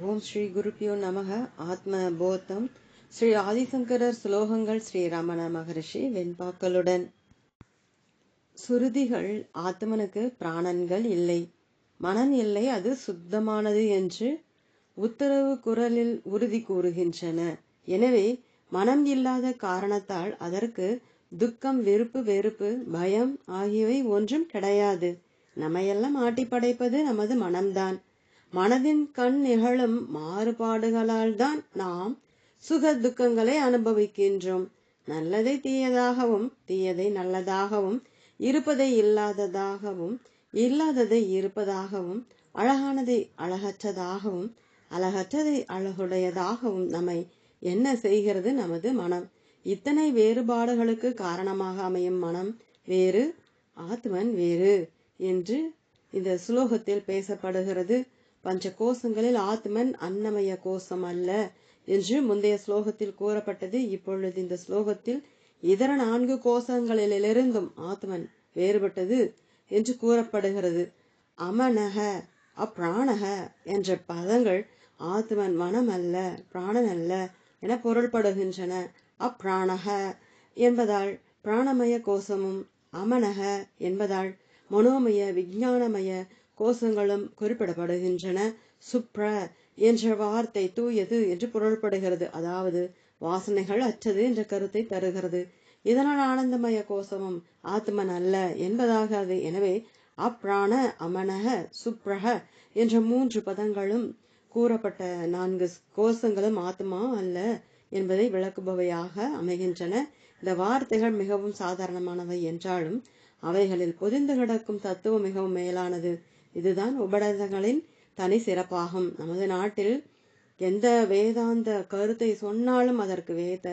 ஓம் ஸ்ரீ குருப்பியோ நமக ஆத்ம போத்தம். ஸ்ரீ ஆதிசங்கரர் ஸ்லோகங்கள் ஸ்ரீ ரமண மகரிஷி வெண்பாக்களுடன். சுருதிகள் ஆத்மனுக்கு பிராணன்கள் இல்லை. மனன் இல்லை அது சுத்தமானது என்று உத்தரவு குரலில் உறுதி கூறுகின்றன. எனவே மனம் இல்லாத காரணத்தால் அதற்கு துக்கம் வெறுப்பு வெறுப்பு பயம் ஆகியவை ஒன்றும் கிடையாது. நம்மையெல்லாம் ஆட்டி படைப்பது நமது மனம்தான். மனதின் கண் நிகழும் மாறுபாடுகளால் தான் நாம் சுக துக்கங்களை அனுபவிக்கின்றோம். நல்லதை தீயதாகவும் தீயதை நல்லதாகவும் இருப்பதை இல்லாததாகவும் இல்லாததை இருப்பதாகவும் அழகானதை அழகற்றதாகவும் அழகற்றதை அழகுடையதாகவும் நம்மை என்ன செய்கிறது? நமது மனம். இத்தனை வேறுபாடுகளுக்கு காரணமாக அமையும் மனம் வேறு ஆத்மன் வேறு என்று இந்த சுலோகத்தில் பேசப்படுகிறது. பஞ்ச கோஷங்களில் ஆத்மன் அன்னமய கோஷம் அல்ல என்று முந்தைய ஸ்லோகத்தில் கூறப்பட்டது. இப்பொழுது இந்த ஸ்லோகத்தில் இதர நான்கு கோஷங்களிலிருந்தும் ஆத்மன் வேறுபட்டது என்று கூறப்படுகிறது. அமனக அப்ராணக என்ற பதங்கள் ஆத்மன் மனம் அல்ல பிராணன் அல்ல என பொருள்படுகின்றன. அப்ராணக என்பதால் பிராணமய கோஷமும் அமனக என்பதால் மனோமய விஞ்ஞானமய கோஷங்களும் குறிப்பிடப்படுகின்றன. சுப்ர என்ற வார்த்தை தூயது என்று பொருள்படுகிறது. அதாவது வாசனைகள் அற்றது என்ற கருத்தை தருகிறது. இதனால் ஆனந்தமய கோஷமும் ஆத்மன் அல்ல என்பதாக அது எனவே அப்ராண அமனக சுப்ரக என்ற மூன்று பதங்களும் கூறப்பட்ட நான்கு கோஷங்களும் ஆத்மா அல்ல என்பதை விளக்குபவையாக அமைகின்றன. இந்த வார்த்தைகள் மிகவும் சாதாரணமானவை என்றாலும் அவைகளில் பொதிந்து கிடக்கும் தத்துவம் மிகவும் மேலானது. இதுதான் உபநிடதங்களின் தனி சிறப்பாகும். நமது நாட்டில் எந்த வேதாந்த கருத்தை சொன்னாலும் அதற்கு வேத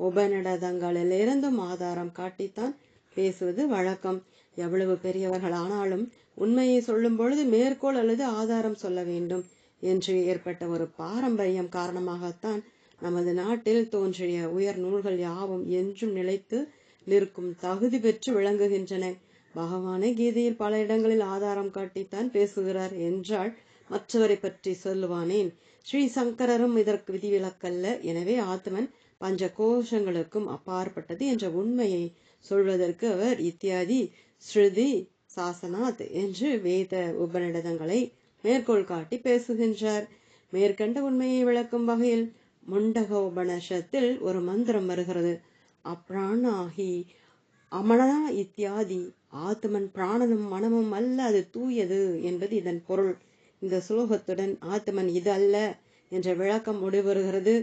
உபநிடதங்களிலிருந்தும் ஆதாரம் காட்டித்தான் பேசுவது வழக்கம். எவ்வளவு பெரியவர்கள் ஆனாலும் உண்மையை சொல்லும் பொழுது மேற்கோள் அல்லது ஆதாரம் சொல்ல வேண்டும் என்று ஏற்பட்ட ஒரு பாரம்பரியம் காரணமாகத்தான் நமது நாட்டில் தோன்றிய உயர் நூல்கள் யாவும் என்றும் நிலைத்து நிற்கும் தகுதி பெற்று விளங்குகின்றன. பகவானே கீதையில் பல இடங்களில் ஆதாரம் காட்டித்தான் பேசுகிறார் என்றால் மற்றவரை பற்றி சொல்லுவானேன். ஸ்ரீ சங்கரரும் இதற்கு விதிவிலக்கல்ல. எனவே ஆத்மன் பஞ்ச கோஷங்களுக்கும் அப்பாற்பட்டது என்ற உண்மையை சொல்வதற்கு அவர் இத்தியாதி ஸ்ருதி சாசனாத் என்று வேத உபநிடதங்களை மேற்கோள் காட்டி பேசுகின்றார். மேற்கண்ட உண்மையை விளக்கும் வகையில் முண்டக உபநிஷத்தில் ஒரு மந்திரம் வருகிறது. அப்ராணாகி அமனா இத்தியாதி. ஆத்மன் பிராணனும் மனமும் அல்ல அது தூயது என்பது இதன் பொருள். இந்த சுலோகத்துடன் ஆத்மன் இது அல்ல என்ற விளக்கம் முடிவருகிறது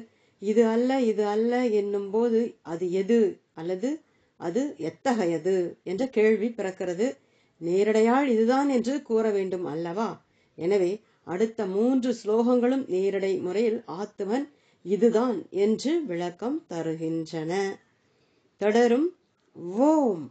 இது அல்ல இது அல்ல என்னும் போது அது எது அல்லது அது எத்தகையது என்ற கேள்வி பிறக்கிறது. நேரடையால் இதுதான் என்று கூற வேண்டும் அல்லவா? எனவே அடுத்த மூன்று ஸ்லோகங்களும் நேரடை முறையில் ஆத்மன் இதுதான் என்று விளக்கம் தருகின்றன. தொடரும் ஓம்